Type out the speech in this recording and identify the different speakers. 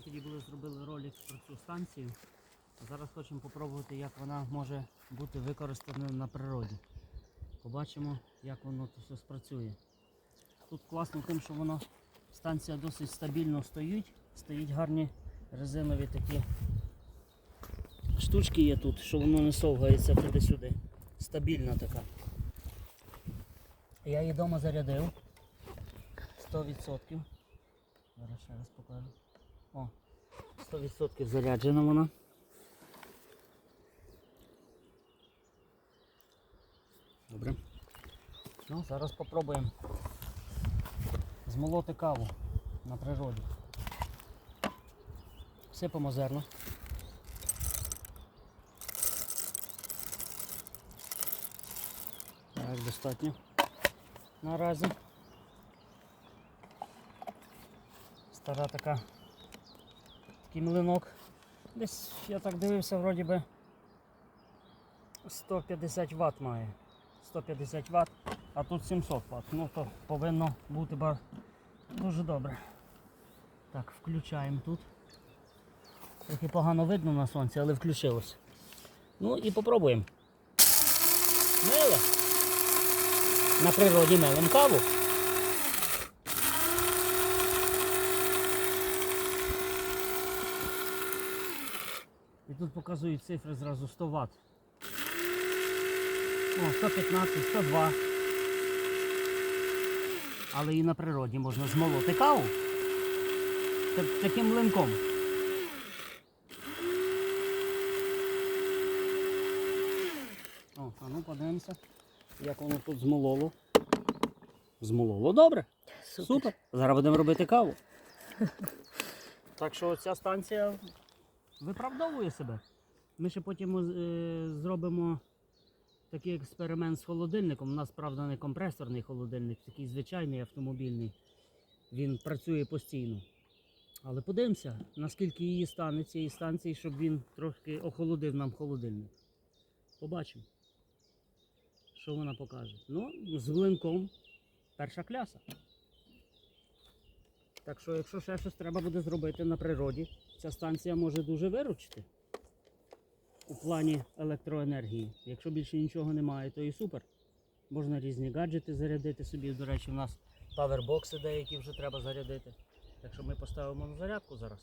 Speaker 1: тоді були зробили ролик про цю станцію. Зараз хочемо спробувати, як вона може бути використана на природі. Побачимо, як воно тут все спрацює. Тут класно тим, що воно станція досить стабільно стоїть. Стоїть гарні резинові такі штучки є тут, що воно не совгається туди-сюди. Стабільна така. Я її вдома зарядив. 100%. Зараз ще раз покажу. О, 100% заряджена вона. Добре. Ну, зараз попробуємо змолоти каву на природі. Сипемо зерно. Так, достатньо. Наразі. Стара така такий млинок. Десь, я так дивився, вроді би 150 Вт має. 150 Вт, а тут 700 Вт. Ну то повинно бути ба- дуже добре. Так, включаємо тут. Трохи погано видно на сонці, але включилось. Ну і попробуємо. Миле. На природі мелем каву. І тут показують цифри зразу 100 Вт. О, 115, 102. Але і на природі можна змолоти каву. Так- Таким млинком. О, а ну подивимося, як воно тут змололо. Змололо добре. Супер. Зараз будемо робити каву. Так що ця станція виправдовує себе. Ми ще потім е, зробимо такий експеримент з холодильником. У нас, правда, не компресорний холодильник, такий звичайний автомобільний. Він працює постійно. Але подивимося, наскільки її стане цієї станції, щоб він трохи охолодив нам холодильник. Побачимо, що вона покаже. Ну, з глинком перша кляса. Так що, якщо ще щось треба буде зробити на природі, ця станція може дуже виручити у плані електроенергії. Якщо більше нічого немає, то і супер. Можна різні гаджети зарядити собі. До речі, у нас павербокси деякі вже треба зарядити. Так що ми поставимо на зарядку зараз.